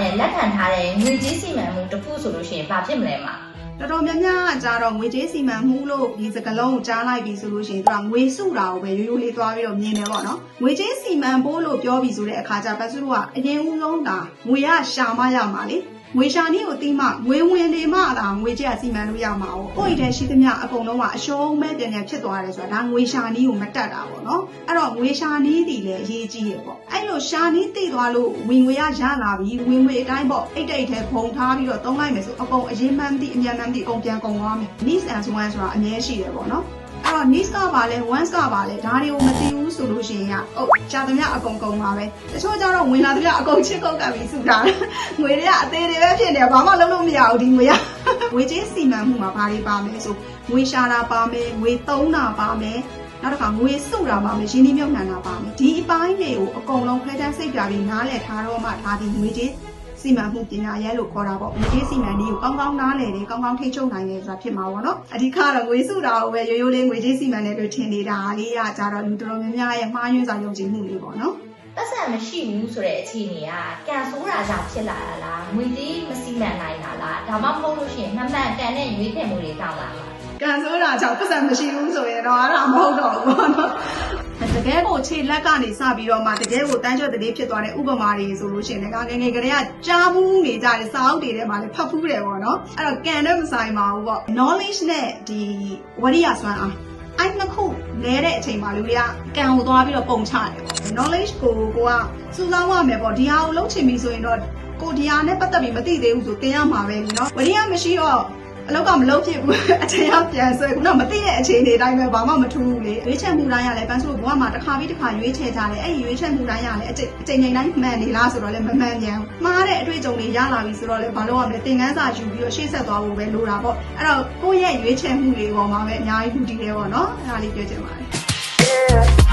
နဲ့လက်ခံထားတဲ့ငွေကြေးစီမံမှုတစ်ခုဆိုလို့ရှိရင်ဘာဖြစ်မလဲမှာတော်တော်များများကကြတော့ငွေကြေးစီမံမှုလို့ဒီစကလုံးကိုကြားလိုက်ပြီဆိုလို့ရှိရင်သူကငွေစုတာကိုပဲရိုးရိုးလေးသွားပြီးတော့မြင်တယ်ပေါ့နော်ငွေကြေးစီမံဖို့လို့ပြောပြီဆိုတဲ့အခါကျပတ်စုတို့ကအရင်ဦးဆုံးဒါငွေရရှာမရမှာလေ ငွေရှာနည်းကိုသိမှငွေဝင်နေမှသာငွေကြေးကစီမံလို့ရမှာ哦။ကိုယ့်အိမ်ထဲရှိသမျှအကုန်လုံးကအရှုံးမဲ့ပြန်ပြန်ဖြစ်သွားတယ်ဆိုတာဒါငွေရှာနည်းကိုမတက်တာပေါ့နော်။အဲ့တော့ငွေရှာနည်းတည်လည်းအရေးကြီးတယ်ပေါ့။အဲ့လိုရှာနည်းတည်သွားလို့ဝင်ငွေရရလာပြီဝင်ငွေအတိုင်းပေါ့အိတ်တိတ်ထဲဖုံထားပြီးတော့သုံးလိုက်မယ်ဆိုအကုန်အရင်မှန်းသည့်အမြန်မှန်းသည့်အကုန်ပြန်ကုန်သွားမယ်။ needs and wants ဆိုတာအမြဲရှိတယ်ပေါ့နော်။အဲ့ တော့ needs ကပါလဲ wants ကပါလဲဒါတွေကိုမသိဘူးဆိုလို့ရှိရင်ကဟုတ်ရှာသမျှအကုန်ကုန်ပါပဲတချို့ကျတော့ဝင်လာသမျှအကုန်ချစ်ကုတ်ကပ်ပြီးစုတာငွေတွေကအသေးတွေပဲဖြစ်နေဘာမှလုပ်လို့မရဘူးဒီငွေကငွေချင်းစီမံမှုမှာဘာတွေပါမလဲဆိုငွေရှာတာပါမယ်ငွေသုံးတာပါမယ်နောက်တစ်ခါငွေစုတာပါမယ်ရင်းနှီးမြှုပ်နှံတာပါမယ်ဒီအပိုင်းတွေကိုအကုန်လုံးခွဲခြားစိတ်ပြပြီးနားလည်ထားတော့မှဒါဒီငွေချင်း စီမံမှုပညာရဲလို့ခေါ်တာပေါ့ငွေကြေးစီမံနည်းကိုကောင်းကောင်းနားလည်တယ်ကောင်းကောင်းထိချုပ်နိုင်တယ်ဆိုတာဖြစ်မှာပေါ့နော်အဓိကတော့ငွေစုတာကိုပဲရိုးရိုးလေးငွေကြေးစီမံတယ်လို့ထင်နေတာလေးကကြတော့လူတော်တော်များများရဲ့မှားယွင်းစွာယုံကြည်မှုလေးပေါ့နော်ပတ်စံမရှိဘူးဆိုတဲ့အခြေအနေကကန်ဆိုးတာကြောင့်ဖြစ်လာတာလားငွေကြေးမစီမံနိုင်တာလားဒါမှမဟုတ်လို့ရှိရင်မှန်မှန်ကန်တဲ့ရွေးချယ်မှုတွေတောင်းလာလားကန်ဆိုတာကြောင့်ပတ်စံမရှိဘူးဆိုရင်တော့အဲ့ဒါမဟုတ်တော့ဘူးပေါ့နော် တကယ်ကိုခြေလက်ကနေစပြီးတော့မှတကယ်ကိုတန်းချွတ်တလေးဖြစ်သွားတဲ့ဥပမာတွေဆိုလို့ရှိရင်လည်းငယ်ငယ်ကလေးကကြားဘူးနေကြတယ်စာအုပ်တွေထဲမှာလည်းဖတ်ဖူးတယ်ပေါ့နော်အဲ့တော့ကန်တော့မဆိုင်ပါဘူးပေါ့ knowledge နဲ့ဒီဝရိယစွမ်းအားအဲ့နှစ်ခုလဲတဲ့အချိန်မှာလူတွေကကံကိုသွားပြီးတော့ပုံချတယ်ပေါ့ knowledge ကိုကိုကစူးစမ်းရမယ်ပေါ့ဒီဟာကိုလုပ်ချင်ပြီဆိုရင်တော့ကိုဒီဟာနဲ့ပတ်သက်ပြီးမသိသေးဘူးဆိုသင်ရမှာပဲလीเนาะဝရိယမရှိတော့ အလောက်ကမလုပ်ဖြစ်ဘူးအချိန်ကပြန်ဆွဲခုနမသိတဲ့အခြေအနေတိုင်းပဲဘာမှမထူးဘူးလေရွေးချယ်မှုတိုင်းရလဲပန်းစုဘဝမှာတစ်ခါပြီးတစ်ခါရွေးချယ်ကြတယ်အဲ့ဒီရွေးချယ်မှုတိုင်းရလဲအချိန်အချိန်တိုင်းမှန်နေလားဆိုတော့လဲမမှန်ပြန်ဘူးမှားတဲ့အတွေ့အကြုံတွေရလာပြီဆိုတော့လဲဘာလို့ရမလဲသင်ခန်းစာယူပြီးတော့ရှေ့ဆက်သွားဖို့ပဲလိုတာပေါ့အဲ့တော့ကိုယ့်ရဲ့ရွေးချယ်မှုတွေပေါ်မှာပဲအများကြီးလူတည်တယ်ပေါ့နော်အဲ့ဒါလေးပြောချင်ပါတယ်